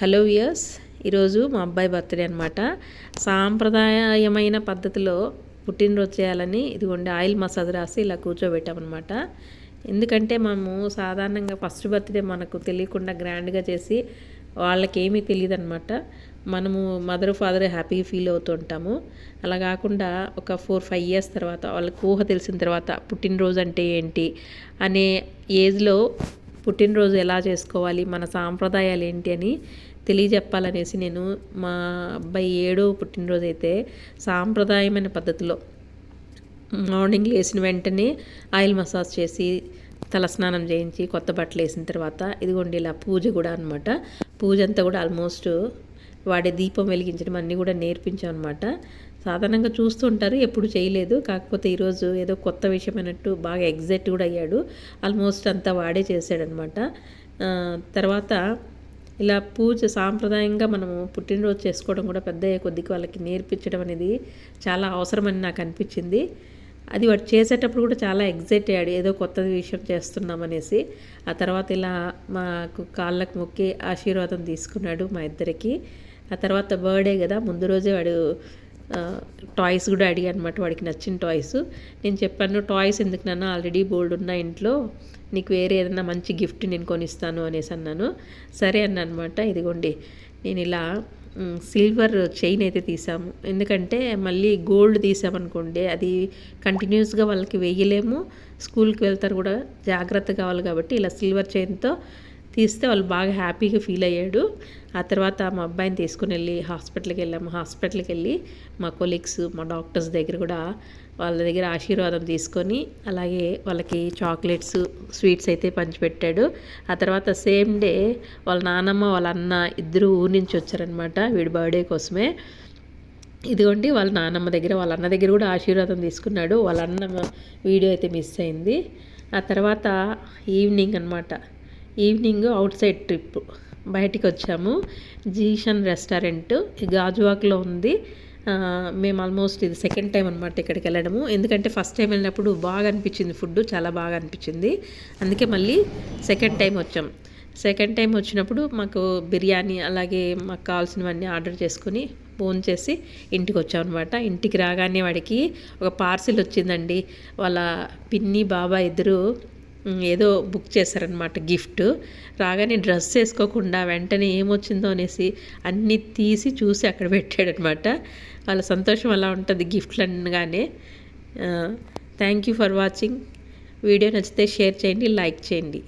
Hello viewers ఈరోజు మా అబ్బాయి బర్త్డే అనమాట సాంప్రదాయమైన పద్ధతిలో పుట్టినరోజు చేయాలని ఇదిగోండి ఆయిల్ మసాజ్ రాసి ఇలా కూర్చోబెట్టామన్నమాట. ఎందుకంటే మనము సాధారణంగా ఫస్ట్ బర్త్డే మనకు తెలియకుండా గ్రాండ్గా చేసి వాళ్ళకేమీ తెలియదు అనమాట మనము మదర్ ఫాదర్ హ్యాపీ ఫీల్ అవుతూ ఉంటాము. అలా కాకుండా ఒక ఫోర్ ఫైవ్ ఇయర్స్ తర్వాత వాళ్ళకి ఊహ తెలిసిన తర్వాత పుట్టినరోజు అంటే ఏంటి అనే ఏజ్లో పుట్టినరోజు ఎలా చేసుకోవాలి మన సాంప్రదాయాలు ఏంటి అని తెలియజెప్పాలనేసి నేను మా అబ్బాయి ఏడో పుట్టినరోజు అయితే సాంప్రదాయమైన పద్ధతిలో మార్నింగ్ లేచిన వెంటనే ఆయిల్ మసాజ్ చేసి తలస్నానం చేయించి కొత్త బట్టలు వేసిన తర్వాత ఇదిగోండి ఇలా పూజ కూడా అనమాట పూజ అంతా కూడా ఆల్మోస్ట్ వాడే దీపం వెలిగించడం అన్నీ కూడా నేర్పించాం అనమాట సాధారణంగా చూస్తుంటారు ఎప్పుడు చేయలేదు. కాకపోతే ఈరోజు ఏదో కొత్త విషయం అన్నట్టు బాగా ఎగ్జైట్ కూడా అయ్యాడు. ఆల్మోస్ట్ అంతా వాడే చేశాడనమాట. తర్వాత ఇలా పూజ సాంప్రదాయంగా మనము పుట్టినరోజు చేసుకోవడం కూడా పెద్ద కొద్దిగా వాళ్ళకి నేర్పించడం అనేది చాలా అవసరమని నాకు అనిపించింది. అది వాడు చేసేటప్పుడు కూడా చాలా ఎగ్జైట్ అయ్యాడు. ఏదో కొత్త విషయం చేస్తున్నాం అనేసి. ఆ తర్వాత ఇలా మాకు కాళ్ళకు మొక్కి ఆశీర్వాదం తీసుకున్నాడు మా ఇద్దరికి. ఆ తర్వాత బర్త్డే కదా ముందు రోజే వాడు టాయ్స్ కూడా అడిగా అనమాట వాడికి నచ్చిన టాయ్స్ నేను చెప్పాను టాయ్స్ ఎందుకు నాన్న? ఆల్రెడీ బోల్డ్ ఉన్న ఇంట్లో నీకు వేరే ఏదైనా మంచి గిఫ్ట్ నేను కొనిస్తాను అనేసి అన్నాను. సరే అన్న అనమాట ఇదిగోండి నేను ఇలా సిల్వర్ చైన్ అయితే తీసాము ఎందుకంటే మళ్ళీ గోల్డ్ తీసామనుకోండి అది కంటిన్యూస్గా వాళ్ళకి వేయలేము. స్కూల్కి వెళ్తారు కూడా జాగ్రత్త కావాలి కాబట్టి ఇలా సిల్వర్ చైన్తో తీస్తే వాళ్ళు బాగా హ్యాపీగా ఫీల్ అయ్యాడు. ఆ తర్వాత మా అబ్బాయిని తీసుకుని వెళ్ళి హాస్పిటల్కి వెళ్ళాము హాస్పిటల్కి వెళ్ళి మా కొలీగ్స్ మా డాక్టర్స్ దగ్గర కూడా వాళ్ళ దగ్గర ఆశీర్వాదం తీసుకొని అలాగే వాళ్ళకి చాక్లెట్స్ స్వీట్స్ అయితే పంచిపెట్టాడు. ఆ తర్వాత సేమ్ డే వాళ్ళ నానమ్మ వాళ్ళ అన్న ఇద్దరు ఊరి నుంచి వచ్చారనమాట వీడి బర్త్డే కోసమే. ఇదిగోండి వాళ్ళ నానమ్మ దగ్గర వాళ్ళ అన్న దగ్గర కూడా ఆశీర్వాదం తీసుకున్నాడు. వాళ్ళ అన్న వీడియో అయితే మిస్ అయింది. ఆ తర్వాత ఈవినింగ్ అనమాట ఈవినింగ్ అవుట్ సైడ్ ట్రిప్ బయటికి వచ్చాము. జీషన్ రెస్టారెంట్. గాజువాక్లో ఉంది. మేము ఆల్మోస్ట్ ఇది సెకండ్ టైం అనమాట ఇక్కడికి వెళ్ళడము. ఎందుకంటే ఫస్ట్ టైం వెళ్ళినప్పుడు బాగా అనిపించింది ఫుడ్ చాలా బాగా అనిపించింది. అందుకే మళ్ళీ సెకండ్ టైం వచ్చాం. సెకండ్ టైం వచ్చినప్పుడు మాకు బిర్యానీ అలాగే మాకు కావాల్సినవన్నీ ఆర్డర్ చేసుకుని ఫోన్ చేసి ఇంటికి వచ్చామన్నమాట ఇంటికి రాగానే వాడికి ఒక పార్సిల్ వచ్చిందండి. వాళ్ళ పిన్ని బాబా ఇద్దరు ఏదో బుక్ చేశారనమాట గిఫ్ట్. రాగానే డ్రెస్ వేసుకోకుండా వెంటనే ఏమొచ్చిందో అనేసి అన్నీ తీసి చూసి అక్కడ పెట్టాడనమాట వాళ్ళ సంతోషం అలా ఉంటుంది గిఫ్ట్లు అనగానే thank you for watching video నచ్చితే షేర్ చేయండి లైక్ చేయండి.